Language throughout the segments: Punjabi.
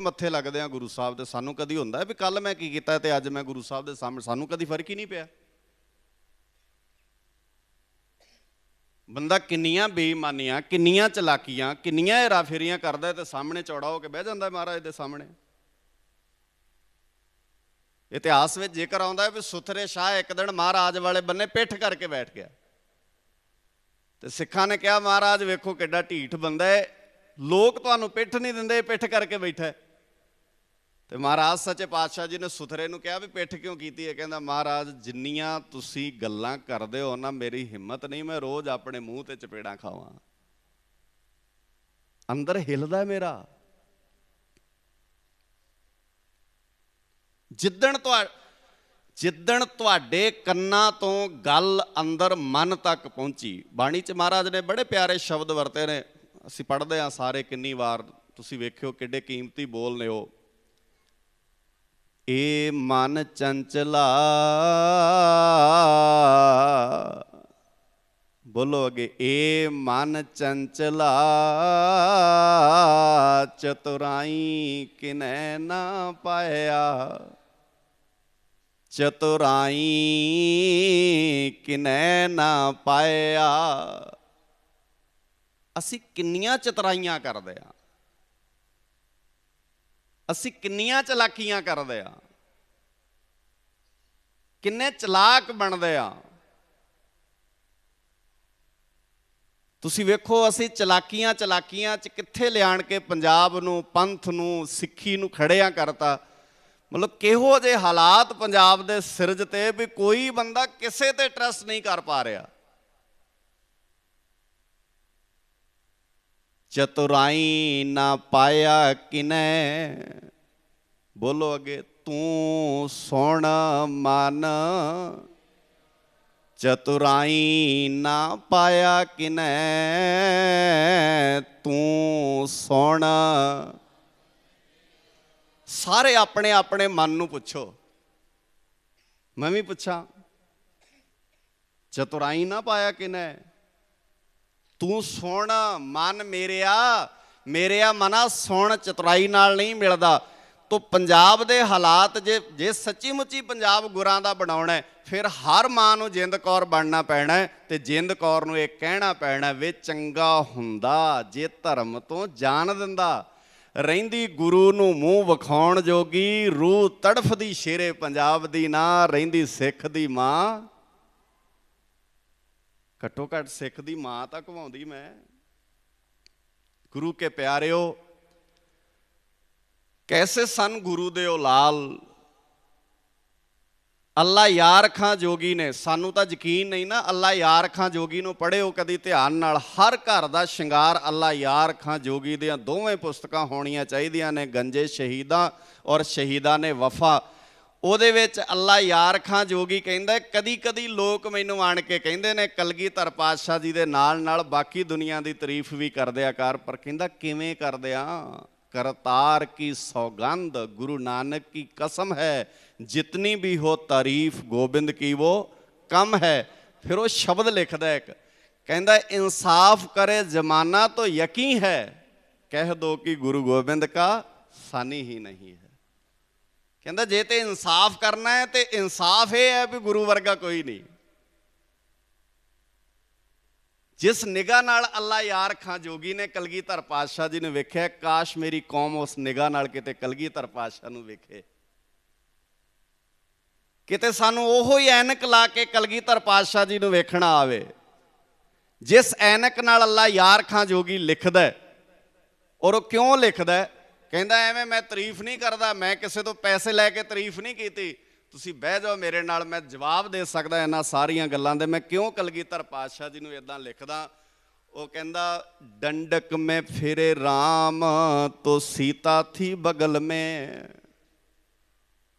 ਮੱਥੇ ਲੱਗਦੇ ਆ ਗੁਰੂ ਸਾਹਿਬ ਦੇ, ਸਾਨੂੰ ਕਦੀ ਹੁੰਦਾ ਵੀ ਕੱਲ ਮੈਂ ਕੀ ਕੀਤਾ ਤੇ ਅੱਜ ਮੈਂ ਗੁਰੂ ਸਾਹਿਬ ਦੇ ਸਾਹਮਣੇ, ਸਾਨੂੰ ਕਦੀ ਫ਼ਰਕ ਹੀ ਨਹੀਂ ਪਿਆ। ਬੰਦਾ ਕਿੰਨੀਆਂ ਬੇਈਮਾਨੀਆਂ, ਕਿੰਨੀਆਂ ਚਲਾਕੀਆਂ, ਕਿੰਨੀਆਂ ਹੈਰਾਫੇਰੀਆਂ ਕਰਦਾ ਤੇ ਸਾਹਮਣੇ ਚੌੜਾ ਹੋ ਕੇ ਬਹਿ ਜਾਂਦਾ ਮਹਾਰਾਜ ਦੇ ਸਾਹਮਣੇ। ਇਤਿਹਾਸ ਵਿੱਚ ਜ਼ਿਕਰ ਆਉਂਦਾ ਹੈ ਵੀ ਸੁਥਰੇ ਸ਼ਾਹ ਇੱਕ ਦਿਨ ਮਹਾਰਾਜ ਵਾਲੇ ਬੰਨੇ ਪਿੱਠ ਕਰਕੇ ਬੈਠ ਗਿਆ। ਤੇ ਸਿੱਖਾਂ ਨੇ ਕਿਹਾ, ਮਹਾਰਾਜ, ਵੇਖੋ ਕਿੱਡਾ ਢੀਠ ਬੰਦਾ ਹੈ ਲੋਕ ਤੁਹਾਨੂੰ ਪਿੱਠ ਨਹੀਂ ਦਿੰਦੇ ਪਿੱਠ ਕਰਕੇ ਬੈਠਾ ਹੈ ਤੇ ਮਹਾਰਾਜ ਸੱਚੇ ਪਾਤਸ਼ਾਹ ਜੀ ਨੇ ਸੁਥਰੇ ਨੂੰ ਕਿਹਾ ਵੀ ਪਿੱਠ ਕਿਉਂ ਕੀਤੀ ਹੈ? ਕਹਿੰਦਾ, ਮਹਾਰਾਜ, ਜਿੰਨੀਆਂ ਤੁਸੀਂ ਗੱਲਾਂ ਕਰਦੇ ਹੋ ਨਾ, ਮੇਰੀ ਹਿੰਮਤ ਨਹੀਂ, ਮੈਂ ਰੋਜ਼ ਆਪਣੇ ਮੂੰਹ ਤੇ ਚਪੇੜਾਂ ਖਾਵਾਂ। ਅੰਦਰ ਹਿਲਦਾ ਮੇਰਾ। ਜਿੱਦਣ ਤੁਹਾ, ਜਿੱਦਣ ਤੁਹਾਡੇ ਕੰਨਾਂ ਤੋਂ ਗੱਲ ਅੰਦਰ ਮਨ ਤੱਕ ਪਹੁੰਚੀ, ਬਾਣੀ ਚ ਮਹਾਰਾਜ ਨੇ ਬੜੇ ਪਿਆਰੇ ਸ਼ਬਦ ਵਰਤੇ ਨੇ। ਅਸੀਂ ਪੜ੍ਹਦੇ ਹਾਂ ਸਾਰੇ, ਕਿੰਨੀ ਵਾਰ ਤੁਸੀਂ ਵੇਖਿਓ ਕਿੱਡੇ ਕੀਮਤੀ ਬੋਲ ਨੇ ਉਹ ਏ ਮਨ ਚੰਚਲਾ। ਬੋਲੋ ਅਗੇ, ਏ ਮਨ ਚੰਚਲਾ, ਚਤੁਰਾਈ ਕਿਨੈ ਨਾ ਪਾਇਆ। ਚਤੁਰਾਈ ਕਿਨੈ ਨਾ ਪਾਇਆ। ਅਸੀਂ ਕਿੰਨੀਆਂ ਚਤੁਰਾਈਆਂ ਕਰਦੇ ਆ। ਅਸੀਂ ਕਿੰਨੀਆਂ ਚਲਾਕੀਆਂ ਕਰਦੇ ਆ? ਕਿੰਨੇ ਚਲਾਕ ਬਣਦੇ ਆ? ਤੁਸੀਂ ਵੇਖੋ, ਅਸੀਂ ਚਲਾਕੀਆਂ ਚਲਾਕੀਆਂ ਚ ਕਿੱਥੇ ਲਿਆਣ ਕੇ ਪੰਜਾਬ ਨੂੰ, ਪੰਥ ਨੂੰ, ਸਿੱਖੀ ਨੂੰ ਖੜਿਆ ਕਰਤਾ? ਮਤਲਬ ਕਿਹੋ ਜਿਹੇ ਹਾਲਾਤ ਪੰਜਾਬ ਦੇ ਸਿਰਜ ਤੇ ਵੀ ਕੋਈ ਬੰਦਾ ਕਿਸੇ ਤੇ ਟਰਸਟ ਨਹੀਂ ਕਰ ਪਾ ਰਿਹਾ। ਚਤੁਰਾਈ ਨਾ ਪਾਇਆ ਕਿਨੈ। ਬੋਲੋ ਅਗੇ, ਤੂੰ ਸੁਣ ਮਨ। ਚਤੁਰਾਈ ਨਾ ਪਾਇਆ ਕਿਨੈ। ਤੂੰ ਸੁਣ। ਸਾਰੇ ਆਪਣੇ ਆਪਣੇ ਮਨ ਨੂੰ ਪੁੱਛੋ। ਮੈਂ ਵੀ ਪੁੱਛਾਂ, ਚਤੁਰਾਈ ਨਾ ਪਾਇਆ ਕਿਨੈ? ਤੂੰ ਸੁਣ, ਮਨ ਮੇਰਿਆ ਮੇਰਿਆ ਮਨਾ ਸੁਣ, ਚਤੁਰਾਈ ਨਾਲ ਨਹੀਂ ਮਿਲਦਾ। ਤੋ ਪੰਜਾਬ ਦੇ ਹਾਲਾਤ ਜੇ ਜੇ ਸੱਚੀ ਮੁੱਚੀ ਪੰਜਾਬ ਗੁਰਾਂ ਦਾ ਬਣਾਉਣਾ ਹੈ, ਫਿਰ ਹਰ ਮਾਂ ਨੂੰ ਜਿੰਦ ਕੌਰ ਬਣਨਾ ਪੈਣਾ ਤੇ ਜਿੰਦ ਕੌਰ ਨੂੰ ਇਹ ਕਹਿਣਾ ਪੈਣਾ ਵੇ ਚੰਗਾ ਹੁੰਦਾ, ਜੇ ਧਰਮ ਤੋਂ ਜਾਣ ਦਿੰਦਾ। ਰਹਿੰਦੀ ਗੁਰੂ ਨੂੰ ਮੂੰਹ ਵਿਖਾਉਣ ਜੋਗੀ, ਰੂਹ ਤੜਫਦੀ ਸ਼ੇਰੇ ਪੰਜਾਬ ਦੀ ਨਾ, ਰਹਿੰਦੀ ਸਿੱਖ ਦੀ ਮਾਂ ਘੱਟੋ ਘੱਟ ਸਿੱਖ ਦੀ ਮਾਂ ਤਾਂ ਕਵਾਉਂਦੀ ਮੈਂ। ਗੁਰੂ ਕੇ ਪਿਆਰਿਓ, ਕੈਸੇ ਸਨ ਗੁਰੂ ਦੇ ਔਲਾਲ ਅੱਲਾ ਯਾਰ ਖਾਂ ਜੋਗੀ ਨੇ। ਸਾਨੂੰ ਤਾਂ ਯਕੀਨ ਨਹੀਂ ਨਾ ਅੱਲਾ ਯਾਰ ਖਾਂ ਜੋਗੀ ਨੂੰ ਪੜ੍ਹਿਓ ਕਦੀ ਧਿਆਨ ਨਾਲ। ਹਰ ਘਰ ਦਾ ਸ਼ਿੰਗਾਰ ਅੱਲਾ ਯਾਰ ਖਾਂ ਜੋਗੀ ਦੀਆਂ ਦੋਵੇਂ ਪੁਸਤਕਾਂ ਹੋਣੀਆਂ ਚਾਹੀਦੀਆਂ ਨੇ। ਗੰਜੇ ਸ਼ਹੀਦਾਂ ਔਰ ਸ਼ਹੀਦਾਂ ਨੇ ਵਫਾ। ਉਹਦੇ ਵਿੱਚ ਅੱਲਾ ਯਾਰ ਖਾਂ ਜੋਗੀ ਕਹਿੰਦਾ ਕਦੀ ਕਦੀ ਲੋਕ ਮੈਨੂੰ ਆਣ ਕੇ ਕਹਿੰਦੇ ਨੇ, ਕਲਗੀਧਰ ਪਾਤਸ਼ਾਹ ਜੀ ਦੇ ਨਾਲ ਨਾਲ ਬਾਕੀ ਦੁਨੀਆ ਦੀ ਤਾਰੀਫ ਵੀ ਕਰਦੇ ਆ ਕਰ ਪਰ ਕਹਿੰਦਾ ਕਿਵੇਂ ਕਰਦੇ ਆ? ਕਰਤਾਰ ਕੀ ਸੌਗੰਧ, ਗੁਰੂ ਨਾਨਕ ਕੀ ਕਸਮ ਹੈ, ਜਿਤਨੀ ਵੀ ਹੋ ਤਾਰੀਫ ਗੋਬਿੰਦ ਕੀ ਉਹ ਕਮ ਹੈ। ਫਿਰ ਉਹ ਸ਼ਬਦ ਲਿਖਦਾ ਇੱਕ, ਕਹਿੰਦਾ ਇਨਸਾਫ ਕਰੇ ਜ਼ਮਾਨਾ ਤਾਂ ਯਕੀ ਹੈ, ਕਹਿ ਦੋ ਕਿ ਗੁਰੂ ਗੋਬਿੰਦ ਕਾ ਸਾਨੀ ਹੀ ਨਹੀਂ ਹੈ। ਕਹਿੰਦਾ ਜੇ ਤੇ ਇਨਸਾਫ ਕਰਨਾ ਹੈ ਤੇ ਇਨਸਾਫ ਇਹ ਹੈ ਵੀ ਗੁਰੂ ਵਰਗਾ ਕੋਈ ਨਹੀਂ। ਜਿਸ ਨਿਗਾਹ ਨਾਲ ਅੱਲਾ ਯਾਰ ਖਾਂ ਜੋਗੀ ਨੇ ਕਲਗੀਧਰ ਪਾਤਸ਼ਾਹ ਜੀ ਨੂੰ ਵੇਖਿਆ, ਕਾਸ਼ ਮੇਰੀ ਕੌਮ ਉਸ ਨਿਗਾਹ ਨਾਲ ਕਿਤੇ ਕਲਗੀਧਰ ਪਾਤਸ਼ਾਹ ਨੂੰ ਵੇਖੇ। ਕਿਤੇ ਸਾਨੂੰ ਉਹੋ ਹੀ ਐਨਕ ਲਾ ਕੇ ਕਲਗੀਧਰ ਪਾਤਸ਼ਾਹ ਜੀ ਨੂੰ ਵੇਖਣਾ ਆਵੇ, ਜਿਸ ਐਨਕ ਨਾਲ ਅੱਲਾ ਯਾਰ ਖਾਂ ਜੋਗੀ ਲਿਖਦਾ ਔਰ ਉਹ ਕਿਉਂ ਲਿਖਦਾ ਕਹਿੰਦਾ ਐਵੇਂ ਮੈਂ ਤਾਰੀਫ ਨਹੀਂ ਕਰਦਾ, ਮੈਂ ਕਿਸੇ ਤੋਂ ਪੈਸੇ ਲੈ ਕੇ ਤਾਰੀਫ ਨਹੀਂ ਕੀਤੀ। ਤੁਸੀਂ ਬਹਿ ਜਾਓ ਮੇਰੇ ਨਾਲ, ਮੈਂ ਜਵਾਬ ਦੇ ਸਕਦਾ ਇਹਨਾਂ ਸਾਰੀਆਂ ਗੱਲਾਂ ਦੇ। ਮੈਂ ਕਿਉਂ ਕਲਗੀਧਰ ਪਾਤਸ਼ਾਹ ਜੀ ਨੂੰ ਇਦਾਂ ਲਿਖਦਾ? ਉਹ ਕਹਿੰਦਾ, ਡੰਡਕ ਮੈਂ ਫਿਰੇ RAM ਤੋ ਸੀਤਾ ਥੀ ਬਗਲ ਮੇ।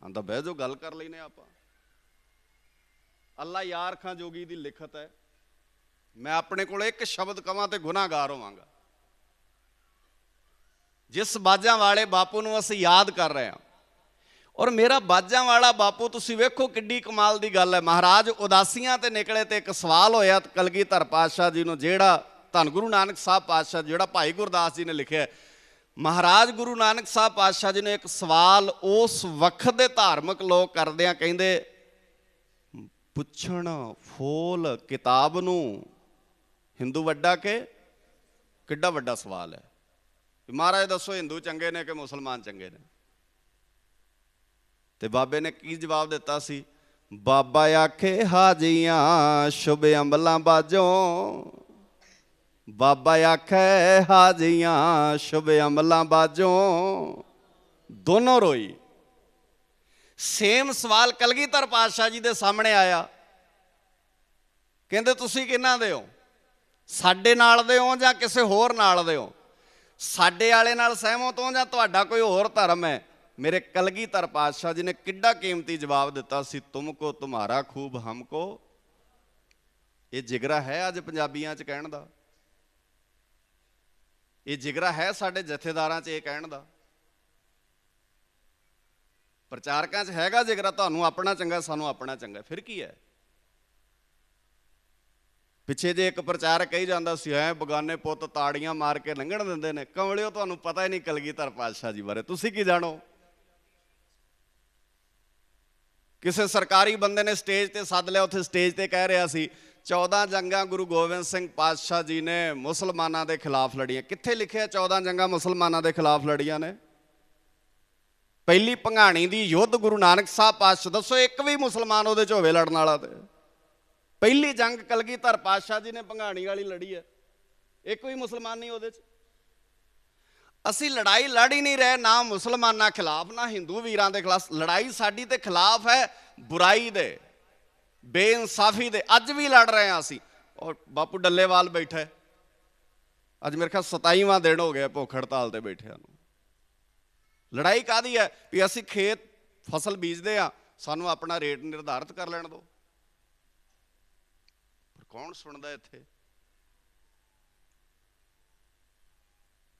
ਆਂਦਾ, ਬਹਿ ਜਾਓ, ਗੱਲ ਕਰ ਲੈਨੇ ਆਪਾਂ। ਅੱਲਾ ਯਾਰ ਖਾਂ ਜੋਗੀ ਦੀ ਲਿਖਤ ਹੈ। ਮੈਂ ਆਪਣੇ ਕੋਲ ਇੱਕ ਸ਼ਬਦ ਕਵਾਂ ਤੇ ਗੁਨਾਹਗਾਰ ਹੋਵਾਂਗਾ। ਜਿਸ ਬਾਜਾਂ ਵਾਲੇ ਬਾਪੂ ਨੂੰ ਅਸੀਂ ਯਾਦ ਕਰ ਰਹੇ ਹਾਂ। ਔਰ ਮੇਰਾ ਬਾਜਾਂ ਵਾਲਾ ਬਾਪੂ, ਤੁਸੀਂ ਵੇਖੋ ਕਿੱਡੀ ਕਮਾਲ ਦੀ ਗੱਲ ਹੈ। ਮਹਾਰਾਜ ਉਦਾਸੀਆਂ ਤੇ ਨਿਕਲੇ ਤੇ ਇੱਕ ਸਵਾਲ ਹੋਇਆ ਕਲਗੀਧਰ ਪਾਤਸ਼ਾਹ ਜੀ ਨੂੰ, ਜਿਹੜਾ ਧੰਨ ਗੁਰੂ ਨਾਨਕ ਸਾਹਿਬ ਪਾਤਸ਼ਾਹ, ਜਿਹੜਾ ਭਾਈ ਗੁਰਦਾਸ ਜੀ ਨੇ ਲਿਖਿਆ ਮਹਾਰਾਜ ਗੁਰੂ ਨਾਨਕ ਸਾਹਿਬ ਪਾਤਸ਼ਾਹ ਜੀ ਨੇ ਇੱਕ ਸਵਾਲ ਉਸ ਵਕਤ ਦੇ ਧਾਰਮਿਕ ਲੋਕ ਕਰਦੇ ਆ, ਕਹਿੰਦੇ, ਪੁੱਛਣ ਫੋਲ ਕਿਤਾਬ ਨੂੰ, ਹਿੰਦੂ ਵੱਡਾ ਕੇ ਕਿੱਡਾ ਵੱਡਾ ਸਵਾਲ ਹੈ? ਮਹਾਰਾਜ ਦੱਸੋ, ਹਿੰਦੂ ਚੰਗੇ ਨੇ ਕਿ ਮੁਸਲਮਾਨ ਚੰਗੇ ਨੇ? ਤੇ ਬਾਬੇ ਨੇ ਕੀ ਜਵਾਬ ਦਿੱਤਾ ਸੀ? ਬਾਬਾ ਆਖੇ ਹਾਜੀਆਂ ਸ਼ੁਭ ਅੰਬਲਾਂ ਬਾਜੋ ਬਾਬਾ ਆਖੇ ਹਾਜੀਆਂ ਸ਼ੁਭ ਅਮਲਾਂ ਬਾਜੋ ਦੋਨੋਂ ਰੋਈ। ਸੇਮ ਸਵਾਲ ਕਲਗੀਧਰ ਪਾਤਸ਼ਾਹ ਜੀ ਦੇ ਸਾਹਮਣੇ ਆਇਆ। ਕਹਿੰਦੇ, ਤੁਸੀਂ ਕਿਹਨਾਂ ਦੇ ਹੋ? ਸਾਡੇ ਨਾਲ ਦੇ ਹੋ ਜਾਂ ਕਿਸੇ ਹੋਰ ਨਾਲ ਦੇ ਹੋ? ਸਾਡੇ ਵਾਲੇ ਨਾਲ ਸਹਿਮਤ ਹੋ ਜਾਂ ਤੁਹਾਡਾ ਕੋਈ ਹੋਰ ਧਰਮ ਹੈ? ਮੇਰੇ ਕਲਗੀਧਰ ਪਾਤਸ਼ਾਹ ਜੀ ਨੇ ਕਿੱਡਾ ਕੀਮਤੀ ਜਵਾਬ ਦਿੱਤਾ ਸੀ, ਤੁਮ ਕੋ ਤੁਹਾਰਾ ਖੂਬ ਹਮਕੋ ਇਹ ਜਿਗਰਾ ਹੈ ਅੱਜ ਪੰਜਾਬੀਆਂ 'ਚ ਕਹਿਣ ਦਾ? ਇਹ ਜਿਗਰਾ ਹੈ ਸਾਡੇ ਜਥੇਦਾਰਾਂ 'ਚ ਇਹ ਕਹਿਣ ਦਾ? ਪ੍ਰਚਾਰਕਾਂ 'ਚ ਹੈਗਾ ਜਿਗਰਾ? ਤੁਹਾਨੂੰ ਆਪਣਾ ਚੰਗਾ, ਸਾਨੂੰ ਆਪਣਾ ਚੰਗਾ, ਫਿਰ ਕੀ ਹੈ? ਪਿੱਛੇ ਜੇ ਇੱਕ ਪ੍ਰਚਾਰਕ ਕਹੀ ਜਾਂਦਾ ਸੀ ਐ ਬਗਾਨੇ ਪੁੱਤ ਤਾੜੀਆਂ ਮਾਰ ਕੇ ਲੰਘਣ ਦਿੰਦੇ ਨੇ। ਕਮਲਿਓ, ਤੁਹਾਨੂੰ ਪਤਾ ਹੀ ਨਹੀਂ ਕਲਗੀਧਰ ਪਾਤਸ਼ਾਹ ਜੀ ਬਾਰੇ। ਤੁਸੀਂ ਕੀ ਜਾਣੋ? ਕਿਸੇ ਸਰਕਾਰੀ ਬੰਦੇ ਨੇ ਸਟੇਜ ਤੇ ਸੱਦ ਲਿਆ, ਉੱਥੇ ਸਟੇਜ ਤੇ ਕਹਿ ਰਿਹਾ ਸੀ 14 ਜੰਗਾਂ ਗੁਰੂ ਗੋਬਿੰਦ ਸਿੰਘ ਪਾਤਸ਼ਾਹ ਜੀ ਨੇ ਮੁਸਲਮਾਨਾਂ ਦੇ ਖਿਲਾਫ ਲੜੀਆਂ। ਕਿੱਥੇ ਲਿਖਿਆ 14 ਜੰਗਾਂ ਮੁਸਲਮਾਨਾਂ ਦੇ ਖਿਲਾਫ ਲੜੀਆਂ ਨੇ? ਪਹਿਲੀ ਭੰਗਾਣੀ ਦੀ ਯੁੱਧ ਗੁਰੂ ਨਾਨਕ ਸਾਹਿਬ ਪਾਤਸ਼ਾਹ, ਦੱਸੋ ਇੱਕ ਵੀ ਮੁਸਲਮਾਨ ਉਹਦੇ ਚ ਹੋਵੇ ਲੜਨ ਵਾਲਾ ਤੇ। ਪਹਿਲੀ ਜੰਗ ਕਲਗੀਧਰ ਪਾਤਸ਼ਾਹ ਜੀ ਨੇ ਭੰਗਾਣੀ ਵਾਲੀ ਲੜੀ ਹੈ। ਇੱਕ ਵੀ ਮੁਸਲਮਾਨ ਨਹੀਂ ਉਹਦੇ ਚ। ਅਸੀਂ ਲੜਾਈ ਲੜ ਹੀ ਨਹੀਂ ਰਹੇ, ਨਾ ਮੁਸਲਮਾਨਾਂ ਖਿਲਾਫ, ਨਾ ਹਿੰਦੂ ਵੀਰਾਂ ਦੇ ਖਿਲਾਫ। ਲੜਾਈ ਸਾਡੀ ਤੇ ਖਿਲਾਫ ਹੈ, ਬੁਰਾਈ ਦੇ, ਬੇਇਨਸਾਫੀ ਦੇ। ਅੱਜ ਵੀ ਲੜ ਰਹੇ ਹਾਂ ਅਸੀਂ। ਔਰ ਬਾਪੂ ਡੱਲੇਵਾਲ ਬੈਠਾ ਅੱਜ ਮੇਰੇ ਖਿਆਲ 27ਵਾਂ ਦਿਨ ਹੋ ਗਿਆ ਭੁੱਖ ਹੜਤਾਲ ਤੇ ਬੈਠਿਆਂ ਨੂੰ। ਲੜਾਈ ਕਾਦੀ ਹੈ? ਵੀ ਅਸੀਂ ਖੇਤ ਫਸਲ ਬੀਜਦੇ ਆ ਸਾਨੂੰ ਆਪਣਾ ਰੇਟ ਨਿਰਧਾਰਿਤ ਕਰ ਲੈਣ ਦਿਓ। ਕੌਣ ਸੁਣਦਾ ਇੱਥੇ?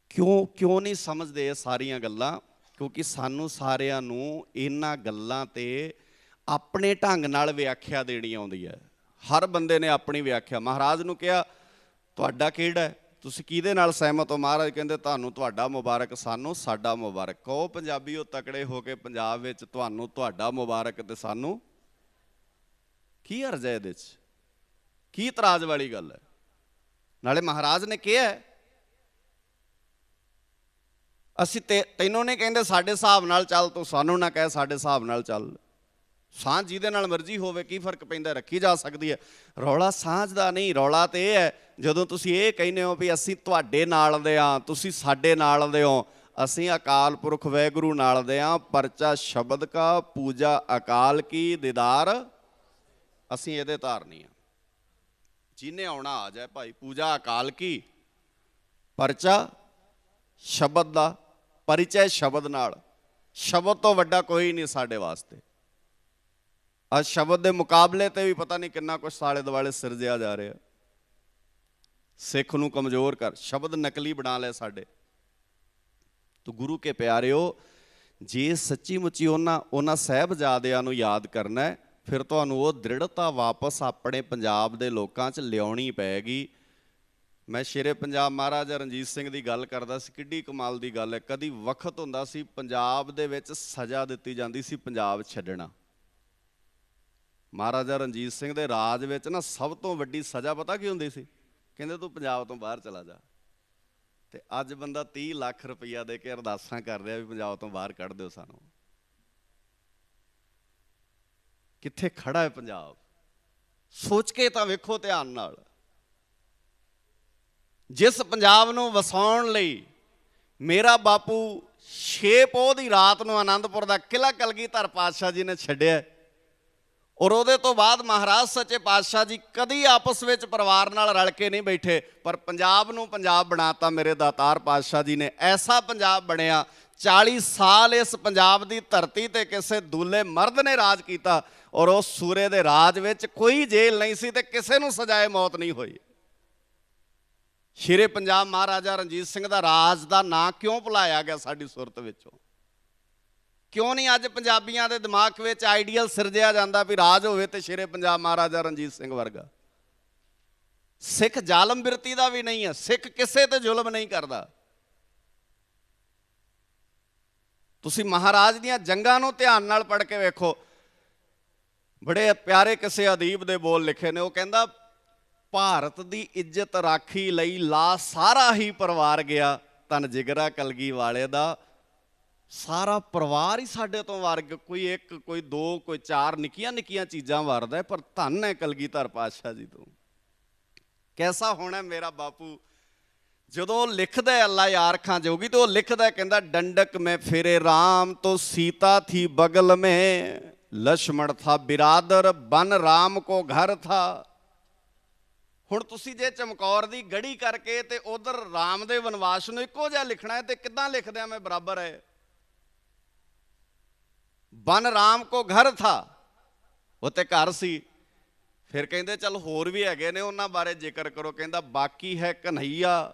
ਕਿਉਂ ਕਿਉਂ ਨਹੀਂ ਸਮਝਦੇ ਇਹ ਸਾਰੀਆਂ ਗੱਲਾਂ? ਕਿਉਂਕਿ ਸਾਨੂੰ ਸਾਰਿਆਂ ਨੂੰ ਇਹਨਾਂ ਗੱਲਾਂ ਤੇ ਆਪਣੇ ਢੰਗ ਨਾਲ ਵਿਆਖਿਆ ਦੇਣੀ ਆਉਂਦੀ ਹੈ। ਹਰ ਬੰਦੇ ਨੇ ਆਪਣੀ ਵਿਆਖਿਆ। ਮਹਾਰਾਜ ਨੂੰ ਕਿਹਾ, ਤੁਹਾਡਾ ਕਿਹੜਾ ਹੈ? ਤੁਸੀਂ ਕਿਹਦੇ ਨਾਲ ਸਹਿਮਤ ਹੋ? ਮਹਾਰਾਜ ਕਹਿੰਦੇ, ਤੁਹਾਨੂੰ ਤੁਹਾਡਾ ਮੁਬਾਰਕ, ਸਾਨੂੰ ਸਾਡਾ ਮੁਬਾਰਕ। ਕਹੋ ਪੰਜਾਬੀਓ ਤਕੜੇ ਹੋ ਕੇ ਪੰਜਾਬ ਵਿੱਚ, ਤੁਹਾਨੂੰ ਤੁਹਾਡਾ ਮੁਬਾਰਕ ਤੇ ਸਾਨੂੰ ਕੀ ਅਰਜ਼ ਹੈ ਇਹਦੇ 'ਚ? ਕੀ ਇਤਰਾਜ਼ ਵਾਲੀ ਗੱਲ ਹੈ? ਨਾਲੇ ਮਹਾਰਾਜ ਨੇ ਕਿਹਾ ਅਸੀਂ ਤੇ ਤੈਨੂੰ ਨਹੀਂ ਕਹਿੰਦੇ ਸਾਡੇ ਹਿਸਾਬ ਨਾਲ ਚੱਲ, ਤੂੰ ਸਾਨੂੰ ਨਾ ਕਹਿ ਸਾਡੇ ਹਿਸਾਬ ਨਾਲ ਚੱਲ। ਸਾਂਝ ਜਿਹਦੇ ਨਾਲ ਮਰਜ਼ੀ ਹੋਵੇ, ਕੀ ਫ਼ਰਕ ਪੈਂਦਾ ਰੱਖੀ ਜਾ ਸਕਦੀ ਹੈ। ਰੌਲਾ ਸਾਂਝ ਦਾ ਨਹੀਂ, ਰੌਲਾ ਤੇ ਇਹ ਹੈ, ਜਦੋਂ ਤੁਸੀਂ ਇਹ ਕਹਿੰਦੇ ਹੋ ਵੀ ਅਸੀਂ ਤੁਹਾਡੇ ਨਾਲ ਦੇ ਆ ਤੁਸੀਂ ਸਾਡੇ ਨਾਲ ਦੇ ਹੋ, ਅਸੀਂ ਅਕਾਲ ਪੁਰਖ ਵੈਗੁਰੂ ਨਾਲ ਦੇ ਆ ਪਰਚਾ ਸ਼ਬਦ ਕਾ, ਪੂਜਾ ਅਕਾਲ ਕੀ, ਦੀਦਾਰ, ਅਸੀਂ ਇਹਦੇ ਧਾਰਨੀ ਆ ਜਿਹਨੇ ਆਉਣਾ ਆ ਜਾਏ ਭਾਈ, ਪੂਜਾ ਅਕਾਲ ਕੀ? ਪਰਚਾ? ਸ਼ਬਦ ਦਾ ਪਰਿਚੈ ਸ਼ਬਦ ਨਾਲ। ਸ਼ਬਦ ਤੋਂ ਵੱਡਾ ਕੋਈ ਨਹੀਂ ਸਾਡੇ ਵਾਸਤੇ। ਅੱਜ ਸ਼ਬਦ ਦੇ ਮੁਕਾਬਲੇ ਤੇ ਵੀ ਪਤਾ ਨਹੀਂ ਕਿੰਨਾ ਕੁਝ ਸਾਲੇ ਦੁਆਲੇ ਸਿਰਜਿਆ ਜਾ ਰਿਹਾ। ਸਿੱਖ ਨੂੰ ਕਮਜ਼ੋਰ ਕਰ। ਸ਼ਬਦ ਨਕਲੀ ਬਣਾ ਲੈ ਸਾਡੇ। ਤੋ ਗੁਰੂ ਕੇ ਪਿਆਰਿਓ, ਜੇ ਸੱਚੀ ਮੁੱਚੀ ਉਹਨਾਂ ਉਹਨਾਂ ਸਹਿਬਜ਼ਾਦਿਆਂ ਨੂੰ ਯਾਦ ਕਰਨਾ ਹੈ ਫਿਰ ਤੁਹਾਨੂੰ ਉਹ ਦ੍ਰਿੜਤਾ ਵਾਪਸ ਆਪਣੇ ਪੰਜਾਬ ਦੇ ਲੋਕਾਂ 'ਚ ਲਿਆਉਣੀ ਪਏਗੀ ਮੈਂ ਸ਼ੇਰੇ ਪੰਜਾਬ ਮਹਾਰਾਜਾ ਰਣਜੀਤ ਸਿੰਘ ਦੀ ਗੱਲ ਕਰਦਾ ਸੀ, ਕਿੱਡੀ ਕਮਾਲ ਦੀ ਗੱਲ ਹੈ। ਕਦੀ ਵਕਤ ਹੁੰਦਾ ਸੀ ਪੰਜਾਬ ਦੇ ਵਿੱਚ ਸਜ਼ਾ ਦਿੱਤੀ ਜਾਂਦੀ ਸੀ ਪੰਜਾਬ ਛੱਡਣਾ। ਮਹਾਰਾਜਾ ਰਣਜੀਤ ਸਿੰਘ ਦੇ ਰਾਜ ਵਿੱਚ ਨਾ ਸਭ ਤੋਂ ਵੱਡੀ ਸਜ਼ਾ ਪਤਾ ਕੀ ਹੁੰਦੀ ਸੀ? ਕਹਿੰਦੇ ਤੂੰ ਪੰਜਾਬ ਤੋਂ ਬਾਹਰ ਚਲਾ ਜਾ। ਤੇ ਅੱਜ ਬੰਦਾ 30 ਲੱਖ ਰੁਪਈਆ ਦੇ ਕੇ ਅਰਦਾਸਾਂ ਕਰ ਰਿਹਾ ਵੀ ਪੰਜਾਬ ਤੋਂ ਬਾਹਰ ਕੱਢ ਦਿਓ ਸਾਨੂੰ। ਕਿੱਥੇ ਖੜਾ ਹੈ ਪੰਜਾਬ? ਸੋਚ ਕੇ ਤਾਂ ਵੇਖੋ ਧਿਆਨ ਨਾਲ। ਜਿਸ ਪੰਜਾਬ ਨੂੰ ਵਸਾਉਣ ਲਈ ਮੇਰਾ ਬਾਪੂ ਛੇ ਪੋਹ ਦੀ ਰਾਤ ਨੂੰ ਆਨੰਦਪੁਰ ਦਾ ਕਿਲਾ ਕਲਗੀਧਰ ਪਾਤਸ਼ਾਹ ਜੀ ਨੇ ਛੱਡਿਆ ਔਰ ਉਹਦੇ ਤੋਂ ਬਾਅਦ ਮਹਾਰਾਜ ਸੱਚੇ ਪਾਤਸ਼ਾਹ ਜੀ ਕਦੀ ਆਪਸ ਵਿੱਚ ਪਰਿਵਾਰ ਨਾਲ ਰਲ ਕੇ ਨਹੀਂ ਬੈਠੇ, ਪਰ ਪੰਜਾਬ ਨੂੰ ਪੰਜਾਬ ਬਣਾਤਾ ਮੇਰੇ ਦਾਤਾਰ ਪਾਤਸ਼ਾਹ ਜੀ ਨੇ। ਐਸਾ ਪੰਜਾਬ ਬਣਿਆ 40 ਸਾਲ ਇਸ ਪੰਜਾਬ ਦੀ ਧਰਤੀ ਤੇ ਕਿਸੇ ਦੂਲੇ ਮਰਦ ਨੇ ਰਾਜ ਕੀਤਾ ਔਰ ਉਸ ਸੂਰੇ ਦੇ ਰਾਜ ਵਿੱਚ ਕੋਈ ਜੇਲ੍ਹ ਨਹੀਂ ਸੀ ਤੇ ਕਿਸੇ ਨੂੰ ਸਜ਼ਾਏ ਮੌਤ ਨਹੀਂ ਹੋਈ। ਸ਼ੇਰੇ ਪੰਜਾਬ ਮਹਾਰਾਜਾ ਰਣਜੀਤ ਸਿੰਘ ਦਾ ਰਾਜ ਦਾ ਨਾਂ ਕਿਉਂ ਭੁਲਾਇਆ ਗਿਆ ਸਾਡੀ ਸੁਰਤ ਵਿੱਚੋਂ? ਕਿਉਂ ਨਹੀਂ ਅੱਜ ਪੰਜਾਬੀਆਂ ਦੇ ਦਿਮਾਗ ਵਿੱਚ ਆਈਡੀਅਲ ਸਿਰਜਿਆ ਜਾਂਦਾ ਵੀ ਰਾਜ ਹੋਵੇ ਤੇ ਸ਼ੇਰੇ ਪੰਜਾਬ ਮਹਾਰਾਜਾ ਰਣਜੀਤ ਸਿੰਘ ਵਰਗਾ? ਸਿੱਖ ਜ਼ਾਲਮ ਬਿਰਤੀ ਦਾ ਵੀ ਨਹੀਂ ਹੈ, ਸਿੱਖ ਕਿਸੇ ਤੇ ਜ਼ੁਲਮ ਨਹੀਂ ਕਰਦਾ। ਤੁਸੀਂ ਮਹਾਰਾਜ ਦੀਆਂ ਜੰਗਾਂ ਨੂੰ ਧਿਆਨ ਨਾਲ ਪੜ੍ਹ ਕੇ ਵੇਖੋ। ਬੜੇ ਪਿਆਰੇ ਕਿਸੇ ਅਦੀਬ ਦੇ ਬੋਲ ਲਿਖੇ ਨੇ, ਉਹ ਕਹਿੰਦਾ, ਭਾਰਤ ਦੀ ਇੱਜ਼ਤ ਰਾਖੀ ਲਈ ਲਾ ਸਾਰਾ ਹੀ ਪਰਿਵਾਰ ਗਿਆ ਤਨ ਜਿਗਰਾ ਕਲਗੀ ਵਾਲੇ ਦਾ। ਸਾਰਾ ਪਰਿਵਾਰ ਹੀ ਸਾਡੇ ਤੋਂ ਵਰਗ, ਕੋਈ ਇੱਕ, ਕੋਈ ਦੋ, ਕੋਈ ਚਾਰ ਨਿੱਕੀਆਂ ਨਿੱਕੀਆਂ ਚੀਜ਼ਾਂ ਵਰਦਾ ਪਰ ਧੰਨ ਹੈ ਕਲਗੀਧਰ ਪਾਤਸ਼ਾਹ ਜੀ ਤੋਂ। ਕੈਸਾ ਹੋਣਾ ਮੇਰਾ ਬਾਪੂ? ਜਦੋਂ ਲਿਖਦਾ ਹੈ ਅੱਲਾ ਯਾਰ ਖਾਂ ਜੋਗੀ, ਤੇ ਉਹ ਲਿਖਦਾ ਕਹਿੰਦਾ, ਡੰਡਕ ਮੈਂ ਫੇਰੇ ਰਾਮ ਤੋਂ ਸੀਤਾ ਥੀ ਬਗਲ ਮੇ ਲక్ష్మణ ਥਾ ਬਿਰਾਦਰ, ਬਨ ਰਾਮ ਕੋ ਘਰ ਥਾ। ਹੁਣ ਤੁਸੀਂ ਜੇ ਚਮਕੌਰ ਦੀ ਗੜੀ ਕਰਕੇ ਤੇ ਉਧਰ ਰਾਮ ਦੇ ਵਨਵਾਸ ਨੂੰ ਇੱਕੋ ਜਿਹਾ ਲਿਖਣਾ ਹੈ, ਤੇ ਕਿੱਦਾਂ ਲਿਖਦੇ ਆ ਮੈਂ ਬਰਾਬਰ ਹੈ? ਬਨ ਰਾਮ ਕੋ ਘਰ ਥਾ। ਤੇ ਘਰ ਸੀ। ਫਿਰ ਕਹਿੰਦੇ, ਚਲ ਹੋਰ ਵੀ ਹੈਗੇ ਨੇ ਉਹਨਾਂ ਬਾਰੇ ਜ਼ਿਕਰ ਕਰੋ। ਕਹਿੰਦਾ, ਬਾਕੀ ਹੈ ਕਨਈਆ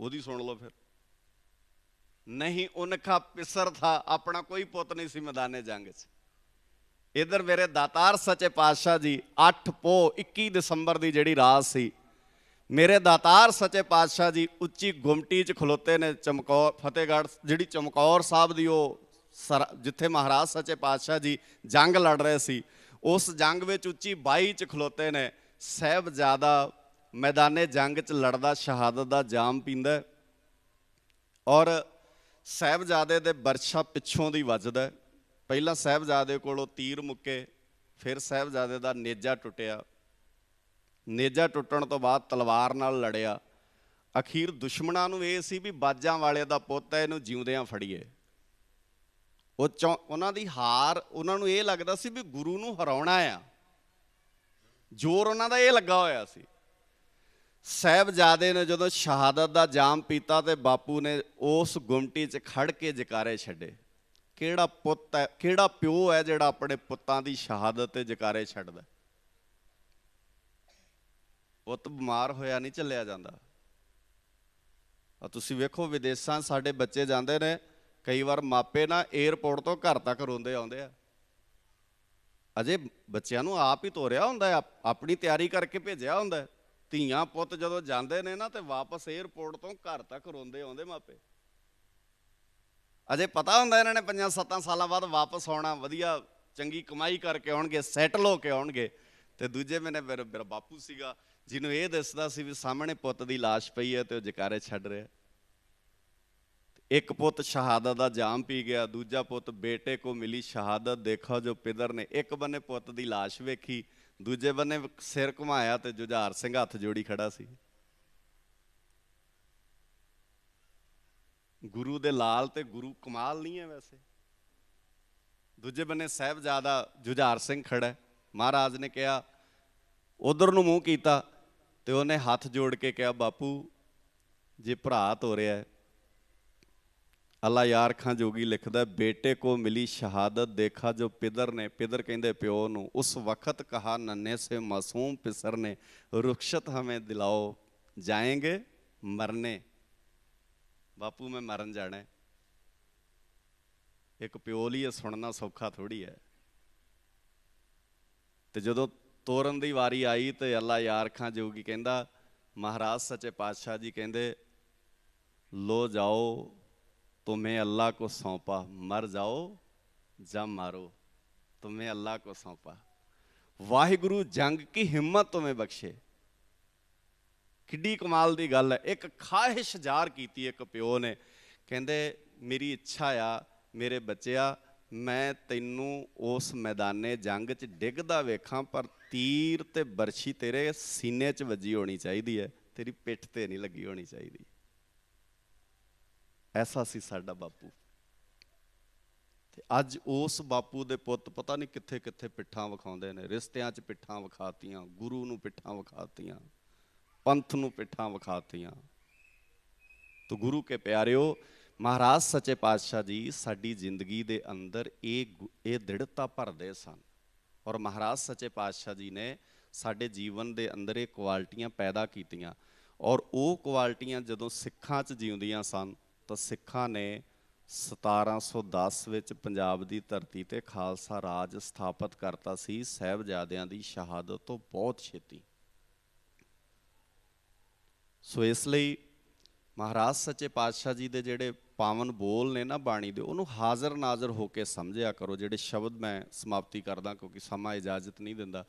ਉਹਦੀ ਸੁਣ ਲਓ ਫਿਰ। ਨਹੀਂ ਉਨਕਾ ਪਿਸਰ ਥਾ, ਆਪਣਾ ਕੋਈ ਪੁੱਤ ਨਹੀਂ ਸੀ ਮੈਦਾਨੇ ਜੰਗ 'ਚ। ਇਧਰ ਮੇਰੇ ਦਾਤਾਰ ਸੱਚੇ ਪਾਤਸ਼ਾਹ ਜੀ 8 ਪੋ 21 ਦਸੰਬਰ ਦੀ ਜਿਹੜੀ ਰਾਤ ਸੀ, ਮੇਰੇ ਦਾਤਾਰ ਸੱਚੇ ਪਾਤਸ਼ਾਹ ਜੀ ਉੱਚੀ ਗੁਮਟੀ 'ਚ ਖਲੋਤੇ ਨੇ ਚਮਕੌਰ, ਫਤਿਹਗੜ੍ਹ, ਜਿਹੜੀ ਚਮਕੌਰ ਸਾਹਿਬ ਦੀ ਉਹ ਸਰ- ਜਿੱਥੇ ਮਹਾਰਾਜ ਸੱਚੇ ਪਾਤਸ਼ਾਹ ਜੀ ਜੰਗ ਲੜ ਰਹੇ ਸੀ, ਉਸ ਜੰਗ ਵਿੱਚ ਉੱਚੀ ਬਾਈ 'ਚ ਖਲੋਤੇ ਨੇ, ਸਹਿਬਜ਼ਾਦਾ ਮੈਦਾਨੇ ਜੰਗ 'ਚ ਲੜਦਾ, ਸ਼ਹਾਦਤ ਦਾ ਜਾਮ ਪੀਂਦਾ ਔਰ ਸਾਹਿਬਜ਼ਾਦੇ ਦੇ ਬਰਛਾ ਪਿੱਛੋਂ ਦੀ ਵੱਜਦਾ ਪਹਿਲਾਂ ਸਾਹਿਬਜ਼ਾਦੇ ਕੋਲੋਂ ਤੀਰ ਮੁੱਕੇ, ਫਿਰ ਸਾਹਿਬਜ਼ਾਦੇ ਦਾ ਨੇਜਾ ਟੁੱਟਿਆ। ਨੇਜਾ ਟੁੱਟਣ ਤੋਂ ਬਾਅਦ ਤਲਵਾਰ ਨਾਲ ਲੜਿਆ। ਅਖੀਰ ਦੁਸ਼ਮਣਾਂ ਨੂੰ ਇਹ ਸੀ ਵੀ ਬਾਜਾਂ ਵਾਲੇ ਦਾ ਪੁੱਤ ਹੈ, ਇਹਨੂੰ ਜਿਉਂਦਿਆਂ ਫੜੀਏ। ਉਹ ਚੌ- ਉਹਨਾਂ ਦੀ ਹਾਰ, ਉਹਨਾਂ ਨੂੰ ਇਹ ਲੱਗਦਾ ਸੀ ਵੀ ਗੁਰੂ ਨੂੰ ਹਰਾਉਣਾ ਆ। ਜ਼ੋਰ ਉਹਨਾਂ ਦਾ ਇਹ ਲੱਗਾ ਹੋਇਆ ਸੀ। ਸਾਹਿਬਜ਼ਾਦੇ ਨੇ ਜਦੋਂ ਸ਼ਹਾਦਤ ਦਾ ਜਾਮ ਪੀਤਾ ਤੇ ਬਾਪੂ ਨੇ ਉਸ ਗੁੰਮਟੀ 'ਚ ਖੜ ਕੇ ਜਕਾਰੇ ਛੱਡੇ। ਕਿਹੜਾ ਪੁੱਤ ਹੈ, ਕਿਹੜਾ ਪਿਓ ਹੈ ਜਿਹੜਾ ਆਪਣੇ ਪੁੱਤਾਂ ਦੀ ਸ਼ਹਾਦਤ ਤੇ ਜਕਾਰੇ ਛੱਡਦਾ? ਪੁੱਤ ਬਿਮਾਰ ਹੋਇਆ ਨਹੀਂ ਚੱਲਿਆ ਜਾਂਦਾ। ਆ ਤੁਸੀਂ ਵੇਖੋ ਵਿਦੇਸ਼ਾਂ ਸਾਡੇ ਬੱਚੇ ਜਾਂਦੇ ਨੇ, ਕਈ ਵਾਰ ਮਾਪੇ ਨਾ 에ਅਰਪੋਰਟ ਤੋਂ ਘਰ ਤੱਕ ਰੋਂਦੇ ਆਉਂਦੇ ਆ। ਅਜੇ ਬੱਚਿਆਂ ਨੂੰ ਆਪ ਹੀ ਤੋਰਿਆ ਹੁੰਦਾ ਆਪਣੀ ਤਿਆਰੀ ਕਰਕੇ ਭੇਜਿਆ ਹੁੰਦਾ ਧੀਆਂ ਪੁੱਤ ਜਦੋਂ ਜਾਂਦੇ ਨੇ ਨਾ ਤੇ ਵਾਪਸ 에ਅਰਪੋਰਟ ਤੋਂ ਘਰ ਤੱਕ ਰੋਂਦੇ ਆਉਂਦੇ ਮਾਪੇ। ਅਜੇ ਪਤਾ ਹੁੰਦਾ ਇਹਨਾਂ ਨੇ ਪੰਜਾਂ ਸੱਤਾਂ ਸਾਲਾਂ ਬਾਅਦ ਵਾਪਸ ਆਉਣਾ, ਵਧੀਆ, ਚੰਗੀ ਕਮਾਈ ਕਰਕੇ ਆਉਣਗੇ ਸੈਟਲ ਹੋ ਕੇ ਆਉਣਗੇ। ਤੇ ਦੂਜੇ ਮੈਨੇ ਮੇਰਾ ਮੇਰਾ ਬਾਪੂ ਸੀਗਾ, ਜਿਹਨੂੰ ਇਹ ਦੱਸਦਾ ਸੀ ਵੀ ਸਾਹਮਣੇ ਪੁੱਤ ਦੀ ਲਾਸ਼ ਪਈ ਹੈ ਤੇ ਉਹ ਜਕਾਰੇ ਛੱਡ ਰਿਹਾ। ਇੱਕ ਪੁੱਤ ਸ਼ਹਾਦਤ ਦਾ ਜਾਮ ਪੀ ਗਿਆ, ਦੂਜਾ ਪੁੱਤ ਬੇਟੇ ਕੋ ਮਿਲੀ ਸ਼ਹਾਦਤ, ਦੇਖਾ ਜੋ ਪਿਦਰ ਨੇ, ਇੱਕ ਬੰਨੇ ਪੁੱਤ ਦੀ ਲਾਸ਼ ਵੇਖੀ ਦੂਜੇ ਬੰਨੇ ਸਿਰ ਘੁਮਾਇਆ ਤੇ ਜੁਝਾਰ ਸਿੰਘ ਹੱਥ ਜੋੜੀ ਖੜਾ ਸੀ ਗੁਰੂ ਦੇ ਲਾਲ ਤੇ ਗੁਰੂ ਕਮਾਲ ਨਹੀਂ ਹੈ ਵੈਸੇ ਦੂਜੇ ਬੰਨੇ ਸਾਹਿਬਜ਼ਾਦਾ ਜੁਝਾਰ ਸਿੰਘ ਖੜਾ ਹੈ। ਮਹਾਰਾਜ ਨੇ ਕਿਹਾ, ਉਧਰ ਨੂੰ ਮੂੰਹ ਕੀਤਾ ਤੇ ਉਹਨੇ ਹੱਥ ਜੋੜ ਕੇ ਕਿਹਾ, ਬਾਪੂ, ਜੇ ਭਰਾ ਤੋਰਿਆ ਹੈ ਅੱਲਾ ਯਾਰ ਖਾਂ ਜੋਗੀ ਲਿਖਦਾ ਬੇਟੇ ਕੋ ਮਿਲੀ ਸ਼ਹਾਦਤ, ਦੇਖਾ ਜੋ ਪਿਦਰ ਨੇ। ਪਿਦਰ ਕਹਿੰਦੇ, ਪਿਓ ਨੂੰ। ਉਸ ਵਕਤ ਕਹਾ, ਨੰਨੇ ਸੇ ਮਾਸੂਮ ਪਿਸਰ ਨੇ ਰੁਖਸ਼ਤ ਹਮੇ ਦਿਲਾਓ। ਜਾਏਗੇ? ਮਰਨੇ। ਬਾਪੂ, ਮੈਂ ਮਰਨ ਜਾਣਾ ਇੱਕ ਪਿਓ ਲਈ ਇਹ ਸੁਣਨਾ ਸੌਖਾ ਥੋੜੀ ਹੈ। ਤੇ ਜਦੋਂ ਤੋਰਨ ਦੀ ਵਾਰੀ ਆਈ ਤੇ ਅੱਲਾ ਯਾਰ ਖਾਂ ਜੋਗੀ ਕਹਿੰਦਾ, ਮਹਾਰਾਜ ਸੱਚੇ ਪਾਤਸ਼ਾਹ ਜੀ ਕਹਿੰਦੇ, ਲੋ ਜਾਓ तुम्हें अल्लाह को सौंपा मर जाओ जब मारो तुम्हें अल्लाह को सौंपा ਵਾਹਿਗੁਰੂ ਜੰਗ ਕੀ ਹਿੰਮਤ ਤੁਮੇ ਬਖਸ਼ੇ ਕਿੱਡੀ ਕਮਾਲ ਦੀ ਗੱਲ ਹੈ ਇੱਕ ਖਾਹਿਸ਼ ਜ਼ਾਹਰ ਕੀਤੀ ਇੱਕ ਪਿਓ ਨੇ ਕਹਿੰਦੇ ਮੇਰੀ ਇੱਛਾ ਆ ਮੇਰੇ ਬੱਚਿਆ ਮੈਂ ਤੈਨੂੰ ਉਸ ਮੈਦਾਨੇ ਜੰਗ 'ਚ ਡਿੱਗਦਾ ਵੇਖਾਂ ਪਰ ਤੀਰ ਤੇ ਬਰਛੀ ਤੇਰੇ ਸੀਨੇ 'ਚ ਵੱਜੀ ਹੋਣੀ ਚਾਹੀਦੀ ਹੈ ਤੇਰੀ ਪਿੱਠ ਤੇ ਨਹੀਂ ਲੱਗੀ ਹੋਣੀ ਚਾਹੀਦੀ ਐਸਾ ਸੀ ਸਾਡਾ ਬਾਪੂ। ਤੇ ਅੱਜ ਉਸ ਬਾਪੂ ਦੇ ਪੁੱਤ ਪਤਾ ਨਹੀਂ ਕਿੱਥੇ ਕਿੱਥੇ ਪਿੱਠਾਂ ਵਿਖਾਉਂਦੇ ਨੇ। ਰਿਸ਼ਤਿਆਂ 'ਚ ਪਿੱਠਾਂ ਵਿਖਾਤੀਆਂ, ਗੁਰੂ ਨੂੰ ਪਿੱਠਾਂ ਵਿਖਾਤੀਆਂ, ਪੰਥ ਨੂੰ ਪਿੱਠਾਂ ਵਿਖਾਤੀਆਂ। ਤੋ ਗੁਰੂ ਕੇ ਪਿਆਰਿਓ, ਮਹਾਰਾਜ ਸੱਚੇ ਪਾਤਸ਼ਾਹ ਜੀ, ਸਾਡੀ ਜ਼ਿੰਦਗੀ ਦੇ ਅੰਦਰ ਇਹ ਗੁ- ਇਹ ਦ੍ਰਿੜਤਾ ਭਰਦੇ ਸਨ। ਔਰ ਮਹਾਰਾਜ ਸੱਚੇ ਪਾਤਸ਼ਾਹ ਜੀ ਨੇ ਸਾਡੇ ਜੀਵਨ ਦੇ ਅੰਦਰ ਇਹ ਕੁਆਲਟੀਆਂ ਪੈਦਾ ਕੀਤੀਆਂ। ਔਰ ਉਹ ਕੁਆਲਟੀਆਂ ਜਦੋਂ ਸਿੱਖਾਂ 'ਚ ਜਿਉਂਦੀਆਂ ਸਨ ਤਾਂ ਸਿੱਖਾਂ ਨੇ 1710 ਵਿੱਚ ਪੰਜਾਬ ਦੀ ਧਰਤੀ ਤੇ ਖਾਲਸਾ ਰਾਜ ਸਥਾਪਿਤ ਕਰਤਾ ਸੀ, ਸਹਿਬਜ਼ਾਦਿਆਂ ਦੀ ਸ਼ਹਾਦਤ ਤੋਂ ਬਹੁਤ ਛੇਤੀ। ਸੋ ਇਸ ਲਈ ਮਹਾਰਾਜ ਸੱਚੇ ਪਾਤਸ਼ਾਹ ਜੀ ਦੇ ਜਿਹੜੇ ਪਾਵਨ ਬੋਲ ਨੇ ਨਾ ਬਾਣੀ ਦੇ, ਉਹਨੂੰ ਹਾਜ਼ਰ ਨਾਜ਼ਰ ਹੋ ਕੇ ਸਮਝਿਆ ਕਰੋ, ਜਿਹੜੇ ਸ਼ਬਦ ਮੈਂ ਸਮਾਪਤੀ ਕਰਦਾ ਕਿਉਂਕਿ ਸਮਾਂ ਇਜਾਜ਼ਤ ਨਹੀਂ ਦਿੰਦਾ।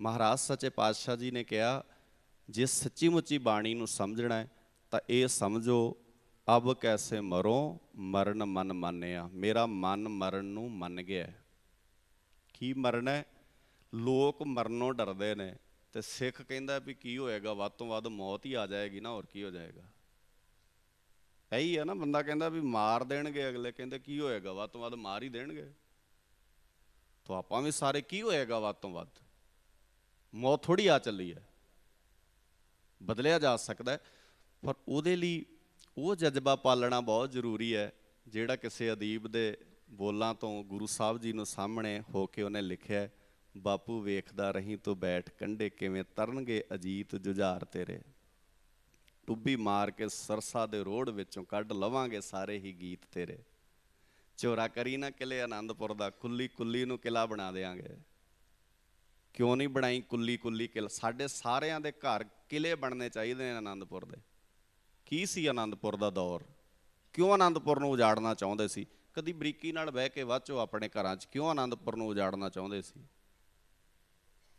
ਮਹਾਰਾਜ ਸੱਚੇ ਪਾਤਸ਼ਾਹ ਜੀ ਨੇ ਕਿਹਾ, ਜੇ ਸੱਚੀ ਮੁੱਚੀ ਬਾਣੀ ਨੂੰ ਸਮਝਣਾ ਹੈ, ਤਾਂ ਇਹ ਸਮਝੋ ਅਬ ਕੈਸੇ ਮਰੋ, ਮਰਨ ਮਨ ਮੰਨਿਆ। ਮੇਰਾ ਮਨ ਮਰਨ ਨੂੰ ਮੰਨ ਗਿਆ ਕੀ ਮਰਨਾ ਹੈ? ਲੋਕ ਮਰਨੋਂ ਡਰਦੇ ਨੇ ਤੇ ਸਿੱਖ ਕਹਿੰਦਾ ਵੀ ਕੀ ਹੋਏਗਾ, ਵੱਧ ਤੋਂ ਵੱਧ ਮੌਤ ਹੀ ਆ ਜਾਏਗੀ ਨਾ, ਹੋਰ ਕੀ ਹੋ ਜਾਏਗਾ? ਇਹੀ ਹੈ ਨਾ, ਬੰਦਾ ਕਹਿੰਦਾ ਵੀ ਮਾਰ ਦੇਣਗੇ ਅਗਲੇ, ਕਹਿੰਦੇ ਕੀ ਹੋਏਗਾ, ਵੱਧ ਤੋਂ ਵੱਧ ਮਾਰ ਹੀ ਦੇਣਗੇ। ਤਾਂ ਆਪਾਂ ਵੀ ਸਾਰੇ ਕੀ ਹੋਏਗਾ ਵੱਧ ਤੋਂ ਵੱਧ? ਮੌਤ ਥੋੜੀ ਆ ਚੱਲੀ ਹੈ। ਬਦਲਿਆ ਜਾ ਸਕਦਾ ਪਰ ਉਹਦੇ ਲਈ ਉਹ ਜਜ਼ਬਾ ਪਾਲਣਾ ਬਹੁਤ ਜ਼ਰੂਰੀ ਹੈ, ਜਿਹੜਾ ਕਿਸੇ ਅਦੀਬ ਦੇ ਬੋਲਾਂ ਤੋਂ ਗੁਰੂ ਸਾਹਿਬ ਜੀ ਨੂੰ ਸਾਹਮਣੇ ਹੋ ਕੇ ਉਹਨੇ ਲਿਖਿਆ ਬਾਪੂ ਵੇਖਦਾ ਰਹੀਂ ਤੂੰ ਬੈਠ ਕੰਡੇ ਕਿਵੇਂ ਤਰਨਗੇ ਅਜੀਤ ਜੁਝਾਰ ਤੇਰੇ। ਟੁੱਬੀ ਮਾਰ ਕੇ ਸਰਸਾ ਦੇ ਰੋੜ ਵਿੱਚੋਂ ਕੱਢ ਲਵਾਂਗੇ ਸਾਰੇ ਹੀ ਗੀਤ ਤੇਰੇ। ਚੋਰਾ ਕਰੀ ਨਾ ਕਿਲੇ ਆਨੰਦਪੁਰ ਦਾ, ਕੁੱਲੀ ਕੁੱਲੀ ਨੂੰ ਕਿਲਾ ਬਣਾ ਦੇਾਂਗੇ ਕਿਉਂ ਨਹੀਂ ਬਣਾਈ ਕੁੱਲੀ ਕੁੱਲੀ ਕਿਲਾ? ਸਾਡੇ ਸਾਰਿਆਂ ਦੇ ਘਰ ਕਿਲੇ ਬਣਨੇ ਚਾਹੀਦੇ ਨੇ ਆਨੰਦਪੁਰ ਦੇ। ਕੀ ਸੀ ਆਨੰਦਪੁਰ ਦਾ ਦੌਰ? ਕਿਉਂ ਆਨੰਦਪੁਰ ਨੂੰ ਉਜਾੜਨਾ ਚਾਹੁੰਦੇ ਸੀ? ਕਦੀ ਬਰੀਕੀ ਨਾਲ ਬਹਿ ਕੇ ਵਾਚੋ ਆਪਣੇ ਘਰਾਂ 'ਚ, ਕਿਉਂ ਆਨੰਦਪੁਰ ਨੂੰ ਉਜਾੜਨਾ ਚਾਹੁੰਦੇ ਸੀ?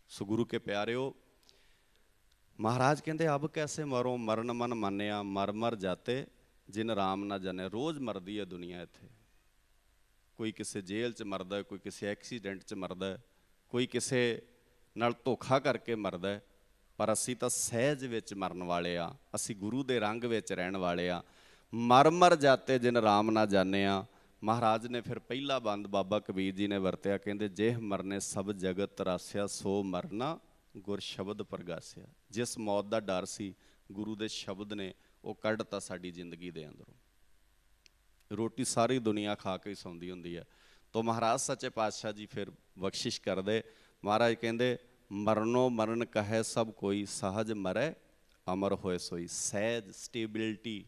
ਸੋ ਗੁਰੂ ਕੇ ਪਿਆਰਿਓ, ਮਹਾਰਾਜ ਕਹਿੰਦੇ, ਅਬ ਕੈਸੇ ਮਰੋ, ਮਰਨ ਮਨ ਮੰਨਿਆ, ਮਰ ਮਰ ਜਾਤੇ, ਜਿਨ ਰਾਮ ਨਾ ਜਾਣੇ ਰੋਜ਼ ਮਰਦੀ ਹੈ ਦੁਨੀਆ ਇੱਥੇ। ਕੋਈ ਕਿਸੇ ਜੇਲ੍ਹ 'ਚ ਮਰਦਾ, ਕੋਈ ਕਿਸੇ ਐਕਸੀਡੈਂਟ 'ਚ ਮਰਦਾ, ਕੋਈ ਕਿਸੇ ਨਾਲ ਧੋਖਾ ਕਰਕੇ ਮਰਦਾ ਪਰ ਅਸੀਂ ਤਾਂ ਸਹਿਜ ਵਿੱਚ ਮਰਨ ਵਾਲੇ ਆ, ਅਸੀਂ ਗੁਰੂ ਦੇ ਰੰਗ ਵਿੱਚ ਰਹਿਣ ਵਾਲੇ ਆ। ਮਰ ਮਰ ਜਾਤੇ ਜਿਨ ਰਾਮ ਨਾ ਜਾਣੇ ਆ। ਮਹਾਰਾਜ ਨੇ ਫਿਰ ਪਹਿਲਾ ਬੰਦ ਬਾਬਾ ਕਬੀਰ ਜੀ ਨੇ ਵਰਤਿਆ, ਕਹਿੰਦੇ, ਜਿਹ ਮਰਨੇ ਸਭ ਜਗਤ ਤਰਾਸਿਆ ਸੋ ਮਰਨਾ ਗੁਰ ਸ਼ਬਦ ਪ੍ਰਗਾਸਿਆ। ਜਿਸ ਮੌਤ ਦਾ ਡਰ ਸੀ, ਗੁਰੂ ਦੇ ਸ਼ਬਦ ਨੇ ਉਹ ਕੱਢਤਾ ਸਾਡੀ ਜ਼ਿੰਦਗੀ ਦੇ ਅੰਦਰੋਂ। ਰੋਟੀ ਸਾਰੀ ਦੁਨੀਆ ਖਾ ਕੇ ਹੀ ਸੌਂਦੀ ਹੁੰਦੀ ਹੈ। ਤੋਂ ਮਹਾਰਾਜ ਸੱਚੇ ਪਾਤਸ਼ਾਹ ਜੀ ਫਿਰ ਬਖਸ਼ਿਸ਼ ਕਰਦੇ, ਮਹਾਰਾਜ ਕਹਿੰਦੇ ਮਰਨੋ ਮਰਨ ਕਹੈ ਸਭ ਕੋਈ, ਸਹਜ ਮਰੈ ਅਮਰ ਹੋਏ ਸੋਈ। ਸਹਿਜ, ਸਟੇਬਿਲਿਟੀ,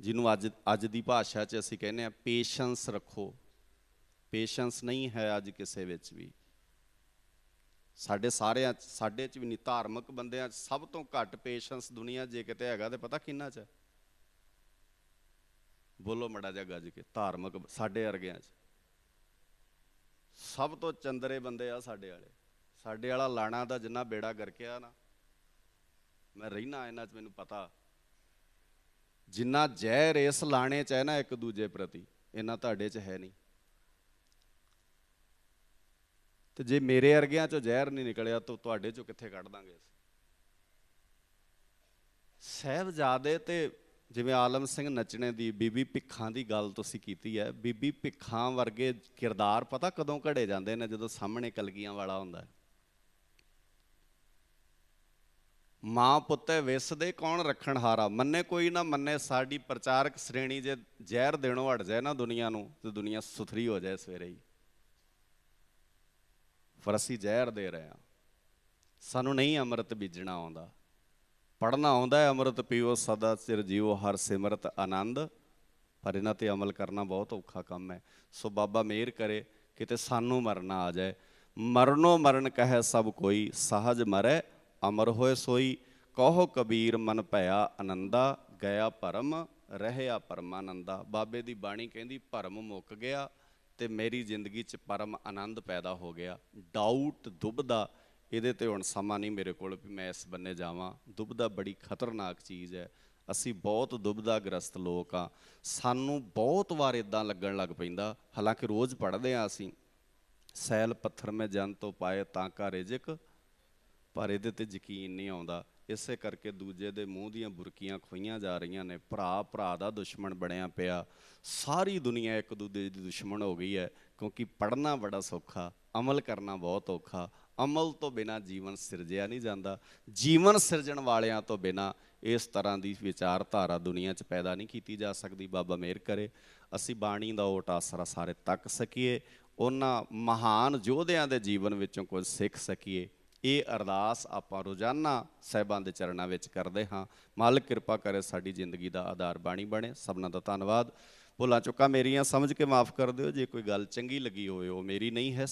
ਜਿਹਨੂੰ ਅੱਜ ਅੱਜ ਦੀ ਭਾਸ਼ਾ 'ਚ ਅਸੀਂ ਕਹਿੰਦੇ ਆ ਪੇਸ਼ੈਂਸ ਰੱਖੋ। ਪੇਸ਼ੈਂਸ ਨਹੀਂ ਹੈ ਅੱਜ ਕਿਸੇ ਵਿੱਚ ਵੀ। ਸਾਡੇ ਸਾਰਿਆਂ 'ਚ, ਸਾਡੇ 'ਚ ਵੀ ਨਹੀਂ, ਧਾਰਮਿਕ ਬੰਦਿਆਂ 'ਚ ਸਭ ਤੋਂ ਘੱਟ ਪੇਸ਼ੈਂਸ ਦੁਨੀਆ ਜੇ ਕਿਤੇ ਹੈਗਾ ਤੇ ਪਤਾ ਕਿੰਨਾ 'ਚ? ਹੈ ਬੋਲੋ ਮੜਾ ਜਾ ਗੱਜ ਕੇ, ਧਾਰਮਿਕ ਸਾਡੇ ਵਰਗਿਆਂ 'ਚ। ਸਭ ਤੋਂ ਚੰਦਰੇ ਬੰਦੇ ਆ ਸਾਡੇ ਵਾਲੇ। ਸਾਡੇ ਵਾਲਾ ਲਾਣਾ ਦਾ ਜਿੰਨਾ ਬੇੜਾ ਗਰਕਿਆ ਨਾ, ਮੈਂ ਰਹਿਣਾ ਇਹਨਾਂ 'ਚ, ਮੈਨੂੰ ਪਤਾ। ਜਿੰਨਾ ਜ਼ਹਿਰ ਇਸ ਲਾਣੇ 'ਚ ਹੈ ਨਾ ਇੱਕ ਦੂਜੇ ਪ੍ਰਤੀ ਇਹਨਾਂ ਤੁਹਾਡੇ 'ਚ ਹੈ ਨਹੀਂ। ਤੇ ਜੇ ਮੇਰੇ ਵਰਗਿਆਂ 'ਚੋਂ ਜ਼ਹਿਰ ਨਹੀਂ ਨਿਕਲਿਆ, ਤਾਂ ਤੁਹਾਡੇ 'ਚੋਂ ਕਿੱਥੇ ਕੱਢ ਦਾਂਗੇ ਅਸੀਂ? ਸਾਹਿਬਜ਼ਾਦੇ ਤੇ ਜਿਵੇਂ ਆਲਮ ਸਿੰਘ ਨੱਚਣੇ ਦੀ, ਬੀਬੀ ਭਿੱਖਾਂ ਦੀ ਗੱਲ ਤੁਸੀਂ ਕੀਤੀ ਹੈ, ਬੀਬੀ ਭਿੱਖਾਂ ਵਰਗੇ ਕਿਰਦਾਰ ਪਤਾ ਕਦੋਂ ਘੜੇ ਜਾਂਦੇ ਨੇ ਜਦੋਂ ਸਾਹਮਣੇ ਕਲਗੀਆਂ ਵਾਲਾ ਹੁੰਦਾ ਹੈ? ਮਾਂ ਪੁੱਤੇ ਵਿਸਦੇ ਕੌਣ ਰੱਖਣ ਹਾਰਾ? ਮੰਨੇ ਕੋਈ ਨਾ ਮੰਨੇ, ਸਾਡੀ ਪ੍ਰਚਾਰਕ ਸ਼੍ਰੇਣੀ ਜੇ ਜ਼ਹਿਰ ਦੇਣੋਂ ਹਟ ਜਾਏ ਨਾ ਦੁਨੀਆ ਨੂੰ, ਤੇ ਦੁਨੀਆ ਸੁਥਰੀ ਹੋ ਜਾਏ ਸਵੇਰੇ ਹੀ। ਪਰ ਅਸੀਂ ਜ਼ਹਿਰ ਦੇ ਰਹੇ ਹਾਂ। ਸਾਨੂੰ ਨਹੀਂ ਅੰਮ੍ਰਿਤ ਬੀਜਣਾ ਆਉਂਦਾ। ਪੜਨਾ ਆਉਂਦਾ ਹੈ, ਅੰਮ੍ਰਿਤ ਪੀਓ, ਸਦਾ ਸਿਰ ਜੀਵੋ ਹਰ ਸਿਮਰਤ ਆਨੰਦ। ਪਰ ਇਹਨਾਂ ਤੇ ਅਮਲ ਕਰਨਾ ਬਹੁਤ ਔਖਾ ਕੰਮ ਹੈ। ਸੋ ਬਾਬਾ ਮਿਹਰ ਕਰੇ, ਕਿਤੇ ਸਾਨੂੰ ਮਰਨਾ ਆ ਜਾਏ। ਮਰਨੋ ਮਰਨ ਕਹੈ ਸਭ ਕੋਈ, ਸਹਜ ਮਰੈ ਅਮਰ ਹੋਏ ਸੋਈ, ਕਹੋ ਕਬੀਰ ਮਨ ਭਇਆ ਆਨੰਦਾ ਗਿਆ ਭਰਮ, ਰਹਿਆ ਪਰਮਾਨੰਦਾ। ਬਾਬੇ ਦੀ ਬਾਣੀ ਕਹਿੰਦੀ, ਭਰਮ ਮੁੱਕ ਗਿਆ ਤੇ ਮੇਰੀ ਜ਼ਿੰਦਗੀ 'ਚ ਪਰਮ ਆਨੰਦ ਪੈਦਾ ਹੋ ਗਿਆ। ਡਾਊਟ ਦੁਬਦਾ, ਇਹਦੇ ਤੇ ਹੁਣ ਸਮਾਂ ਨਹੀਂ ਮੇਰੇ ਕੋਲ ਵੀ ਮੈਂ ਇਸ ਬੰਨੇ ਜਾਵਾਂ। ਦੁਬਦਾ ਬੜੀ ਖਤਰਨਾਕ ਚੀਜ਼ ਹੈ। ਅਸੀਂ ਬਹੁਤ ਦੁਬਦਾ ਗ੍ਰਸਤ ਲੋਕ ਆ ਸਾਨੂੰ ਬਹੁਤ ਵਾਰ ਇਦਾਂ ਲੱਗਣ ਲੱਗ ਪੈਂਦਾ, ਹਾਲਾਂਕਿ ਰੋਜ਼ ਪੜ੍ਹਦੇ ਆ ਅਸੀਂ। ਸੈਲ ਪੱਥਰ ਮੈਂ ਜਨ ਤੋਂ ਪਾਏ ਤਾਂ ਕਾ ਰਿਜਕ ਪਰ ਇਹਦੇ ਤੇ ਯਕੀਨ ਨਹੀਂ ਆਉਂਦਾ। ਇਸੇ ਕਰਕੇ ਦੂਜੇ ਦੇ ਮੂੰਹ ਦੀਆਂ ਬੁਰਕੀਆਂ ਖੋਈਆਂ ਜਾ ਰਹੀਆਂ ਨੇ। ਭਰਾ ਭਰਾ ਦਾ ਦੁਸ਼ਮਣ ਬਣਿਆ ਪਿਆ। ਸਾਰੀ ਦੁਨੀਆ ਇੱਕ ਦੂਜੇ ਦੀ ਦੁਸ਼ਮਣ ਹੋ ਗਈ ਹੈ, ਕਿਉਂਕਿ ਪੜ੍ਹਨਾ ਬੜਾ ਸੌਖਾ, ਅਮਲ ਕਰਨਾ ਬਹੁਤ ਔਖਾ। ਅਮਲ ਤੋਂ ਬਿਨਾ ਜੀਵਨ ਸਿਰਜਿਆ ਨਹੀਂ ਜਾਂਦਾ। ਜੀਵਨ ਸਿਰਜਣ ਵਾਲਿਆਂ ਤੋਂ ਬਿਨਾ ਇਸ ਤਰ੍ਹਾਂ ਦੀ ਵਿਚਾਰਧਾਰਾ ਦੁਨੀਆ 'ਚ ਪੈਦਾ ਨਹੀਂ ਕੀਤੀ ਜਾ ਸਕਦੀ। ਬਾਬਾ ਮਿਹਰ ਕਰੇ। ਅਸੀਂ ਬਾਣੀ ਦਾ ਓਟ ਆਸਰਾ ਸਾਰੇ ਤੱਕ ਸਕੀਏ। ਉਹਨਾਂ ਮਹਾਨ ਯੋਧਿਆਂ ਦੇ ਜੀਵਨ ਵਿੱਚੋਂ ਕੁਝ ਸਿੱਖ ਸਕੀਏ। ਇਹ ਅਰਦਾਸ ਆਪਾਂ ਰੋਜ਼ਾਨਾ ਸਹਿਬਾਂ ਦੇ ਚਰਨਾਂ ਵਿੱਚ ਕਰਦੇ ਹਾਂ। ਮਾਲਕ ਕਿਰਪਾ ਕਰੇ ਸਾਡੀ ਜ਼ਿੰਦਗੀ ਦਾ ਆਧਾਰ ਬਾਣੀ ਬਣੇ। ਸਭਨਾਂ ਦਾ ਧੰਨਵਾਦ। ਭੁੱਲਾਂ ਚੁੱਕਾ ਮੇਰੀਆਂ, ਸਮਝ ਕੇ ਮਾਫ ਕਰ ਦਿਓ। ਜੇ ਕੋਈ ਗੱਲ ਚੰਗੀ ਲੱਗੀ ਹੋਵੇ, ਉਹ ਮੇਰੀ ਨਹੀਂ ਹੈ।